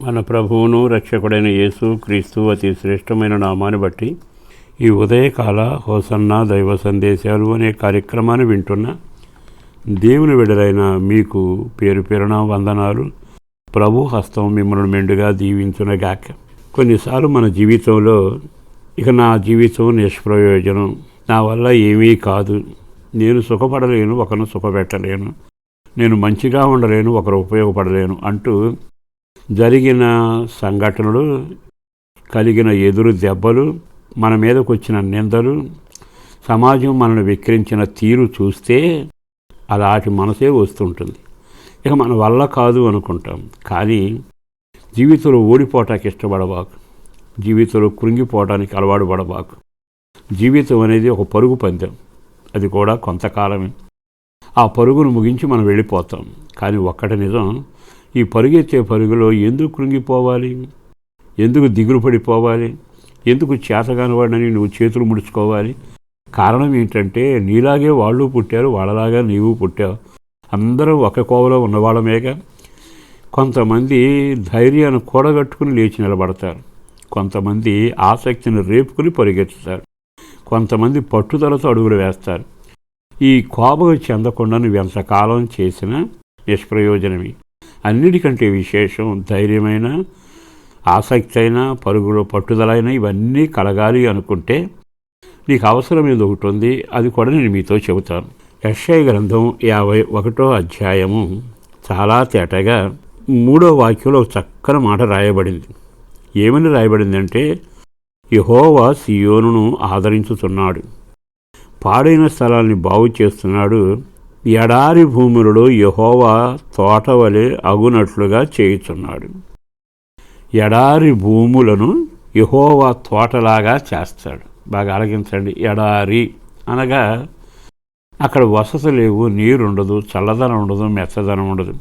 మన ప్రభువును రక్షకుడైన యేసు క్రీస్తు అతి శ్రేష్టమైన నామాన్ని బట్టి ఈ ఉదయకాల హోసన్న దైవ సందేశాలు అనే కార్యక్రమాన్ని వింటున్న దేవుని విడలైన మీకు పేరు పేరున వందనాలు. ప్రభు హస్తం మిమ్మల్ని మెండుగా దీవించునగాక కొన్నిసార్లు మన జీవితంలో ఇక నా జీవితం నిష్ప్రయోజనం. నా వల్ల ఏమీ కాదు. నేను సుఖపడలేను ఒకరిని సుఖపెట్టలేను. నేను మంచిగా ఉండలేను ఒకరు ఉపయోగపడలేను అంటూ జరిగిన సంఘటనలు కలిగిన ఎదురు దెబ్బలు మన మీదకు వచ్చిన నిందలు సమాజం మనల్ని విక్రించిన తీరు చూస్తే అలాంటి మనసే వస్తుంటుంది. ఇక మన వల్ల కాదు అనుకుంటాం. కానీ జీవితంలో ఓడిపోవటానికి ఇష్టపడబాకు. జీవితంలో కృంగిపోవడానికి అలవాటు పడబాకు. జీవితం అనేది ఒక పరుగు పందెం. అది కూడా కొంతకాలమే. ఆ పరుగును ముగించి మనం వెళ్ళిపోతాం. కానీ ఒక్కటి నిజం ఈ పరుగెత్తే పరుగులో ఎందుకు కృంగిపోవాలి? ఎందుకు దిగులు పడిపోవాలి? ఎందుకు చేతగానివాడని నువ్వు చేతులు ముడుచుకోవాలి? కారణం ఏంటంటే నీలాగే వాళ్ళు పుట్టారు వాళ్ళలాగా నీవు పుట్టావు. అందరూ ఒక కోవలో ఉన్నవాళ్ళమేగా. కొంతమంది ధైర్యాన్ని కూడగట్టుకుని లేచి నిలబడతారు. కొంతమంది ఆసక్తిని రేపుకుని పరిగెత్తుతారు. కొంతమంది పట్టుదలతో అడుగులు వేస్తారు. ఈ కోపం చెందకుండా నువ్వు ఎంతకాలం చేసినా నిష్ప్రయోజనమే. అన్నిటికంటే విశేషం ధైర్యమైన ఆసక్తి అయినా పరుగులో పట్టుదలైన ఇవన్నీ కలగాలి అనుకుంటే నీకు అవసరం ఒకటి ఉంది అది కూడా నేను మీతో చెబుతాను. యక్షయ గ్రంథం యాభై ఒకటో అధ్యాయము చాలా తేటగా మూడో వాక్యంలో చక్కని మాట రాయబడింది. ఏమని రాయబడిందంటే యహోవా సియోనును ఆదరించుతున్నాడు. పాడైన స్థలాన్ని బాగు చేస్తున్నాడు ఎడారి భూములలో యహోవా తోటవలే అగునట్లుగా చేయుచున్నాడు. ఎడారి భూములను యహోవా తోటలాగా చేస్తాడు. బాగా అలగించండి ఎడారి అనగా అక్కడ వసతి లేవు నీరు ఉండదు చల్లదనం ఉండదు మెచ్చదనం ఉండదు.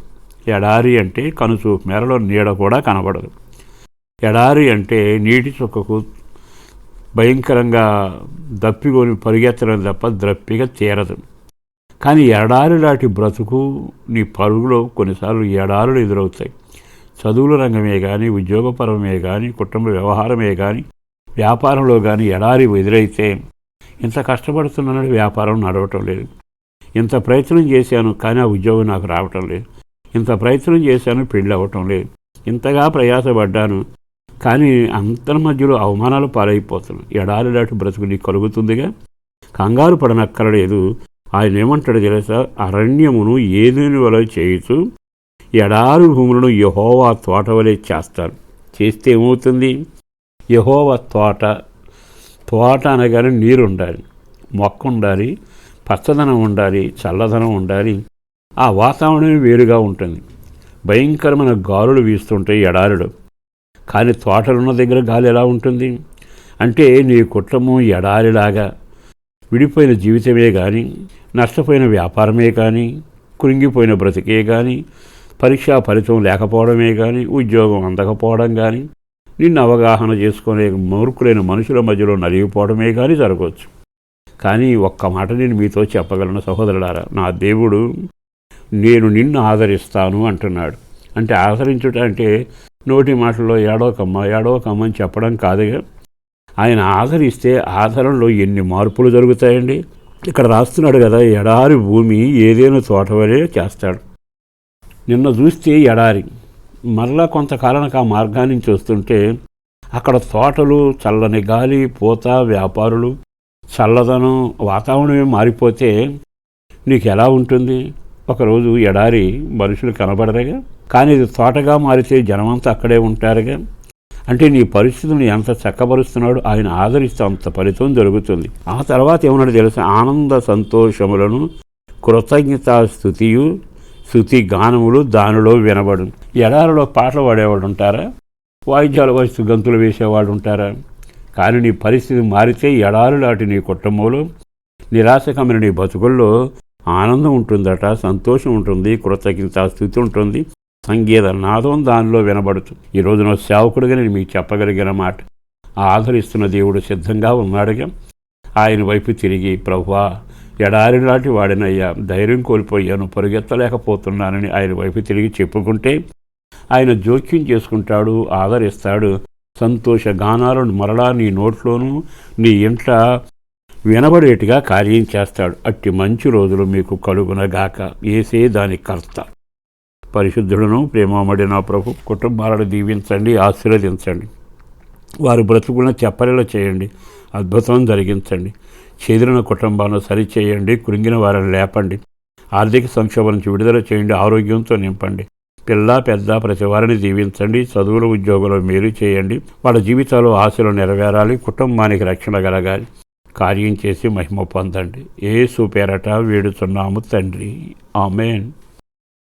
ఎడారి అంటే కనుచూపు మేరలో నీడ కూడా కనబడదు. ఎడారి అంటే నీటి చుక్కకు భయంకరంగా దప్పికొని పరిగెత్తడం తప్ప ద్రప్పిగా తీరదు. కానీ ఎడారి లాంటి బ్రతుకు నీ పరుగులో కొన్నిసార్లు ఎడారులు ఎదురవుతాయి. చదువుల రంగమే కానీ ఉద్యోగపరమే కానీ కుటుంబ వ్యవహారమే కానీ వ్యాపారంలో కానీ ఎడారి ఎదురైతే ఇంత కష్టపడుతున్నానని వ్యాపారం నడవటం లేదు. ఇంత ప్రయత్నం చేశాను కానీ ఆ ఉద్యోగం నాకు రావటం లేదు. ఇంత ప్రయత్నం చేశాను పెళ్ళి అవ్వటం లేదు. ఇంతగా ప్రయాసపడ్డాను కానీ అంతర్ మధ్యలో అవమానాలు పాలైపోతున్నాను ఎడారి దాటి బ్రతుకు నీకు కలుగుతుందిగా? కంగారు పడనక్కరలేదు. ఆయన ఏమంటాడు తెలుసా? అరణ్యమును ఏదేని వల్ల చేయుచు ఎడారి భూములను యహోవా తోట వలె చేస్తారు. చేస్తే ఏమవుతుంది? యహోవా తోట తోట అనగానే నీరు ఉండాలి మొక్క ఉండాలి పచ్చదనం ఉండాలి చల్లదనం ఉండాలి. ఆ వాతావరణం వేరుగా ఉంటుంది. భయంకరమైన గాలులు వీస్తుంటాయి ఎడారుడు కానీ తోటలున్న దగ్గర గాలి ఎలా ఉంటుంది? అంటే నీ కుటుంబం ఎడారిలాగా విడిపోయిన జీవితమే కానీ నష్టపోయిన వ్యాపారమే కానీ కృంగిపోయిన బ్రతికే కానీ పరీక్షా ఫలితం లేకపోవడమే కానీ ఉద్యోగం అందకపోవడం కానీ నిన్ను అవగాహన చేసుకునే మూర్ఖులైన మనుషుల మధ్యలో నలిగిపోవడమే కానీ జరగవచ్చు. కానీ ఒక్క మాట నేను మీతో చెప్పగలను సహోదరులారా. నా దేవుడు నేను నిన్ను ఆదరిస్తాను అంటున్నాడు. అంటే ఆదరించుట అంటే నోటి మాటల్లో ఏడోకమ్మ ఏడోకమ్మ అని చెప్పడం కాదుగా. ఆయన ఆదరిస్తే ఆదరణలో ఎన్ని మార్పులు జరుగుతాయండి? ఇక్కడ రాస్తున్నాడు కదా ఎడారి భూమి ఏదైనా తోటవలే చేస్తాడు. నిన్న చూస్తే ఎడారి. మరలా కొంతకాలానికి ఆ మార్గాన్ని చూస్తుంటే అక్కడ తోటలు చల్లని గాలి పూత వ్యాపారులు చల్లదనం వాతావరణమే మారిపోతే నీకు ఎలా ఉంటుంది? ఒకరోజు ఎడారి మనుషులు కనబడరుగా? కానీ ఇది తోటగా మారితే జనమంతా అక్కడే ఉంటారుగా? అంటే నీ పరిస్థితులను ఎంత చక్కబరుస్తున్నాడో ఆయన ఆదరిస్తే అంత ఫలితం జరుగుతుంది. ఆ తర్వాత ఏమన్నాడు తెలుసు? ఆనంద సంతోషములను కృతజ్ఞతా స్థుతియు స్థుతి గానములు దానిలో వినబడు. ఎడారిలో పాటలు పాడేవాడు ఉంటారా? వాయిద్యాలు వయసు గంతులు వేసేవాడు ఉంటారా? కానీ నీ పరిస్థితి మారితే ఎడారు లాంటి నీ కుటుంబంలో నిరాశకమైన నీ బతుకుల్లో ఆనందం ఉంటుందట సంతోషం ఉంటుంది కృతజ్ఞత స్థుతి ఉంటుంది. సంగీత నాదం దానిలో వినబడుతుంది ఈ రోజున సేవకుడుగా నేను మీకు చెప్పగలిగిన మాట. ఆదరిస్తున్న దేవుడు సిద్ధంగా ఉన్నాడుగా. ఆయన వైపు తిరిగి ప్రభువా ఎడారి నాటి వాడినయ్యా ధైర్యం కోల్పోయాను పరిగెత్తలేకపోతున్నానని ఆయన వైపు తిరిగి చెప్పుకుంటే ఆయన జోక్యం చేసుకుంటాడు ఆదరిస్తాడు. సంతోష గానాలను మరలా నీ నోట్లోనూ నీ ఇంట వినబడేట్టుగా కార్యం చేస్తాడు. అట్టి మంచి రోజులు మీకు కలుగునగాక. ఏసే దాని కర్త. పరిశుద్ధులను ప్రేమమడి నా ప్రభు కుటుంబాలను దీవించండి ఆశీర్వదించండి. వారు బ్రతుకులను చెప్పలేలా చేయండి అద్భుతం జరిగించండి. చెదిరిన కుటుంబాలను సరిచేయండి కృంగిన వారిని లేపండి. ఆర్థిక సంక్షోభం నుంచి విడుదల చేయండి ఆరోగ్యంతో నింపండి. పిల్ల పెద్ద ప్రతి వారిని దీవించండి చదువుల ఉద్యోగులు మేలు చేయండి. వాళ్ళ జీవితాలు ఆశలు నెరవేరాలి కుటుంబానికి రక్షణ కలగాలి. కార్యం చేసి మహిమ పొందండి. ఏ సూపేరట వేడుతున్నాము తండ్రి. ఆమెన్.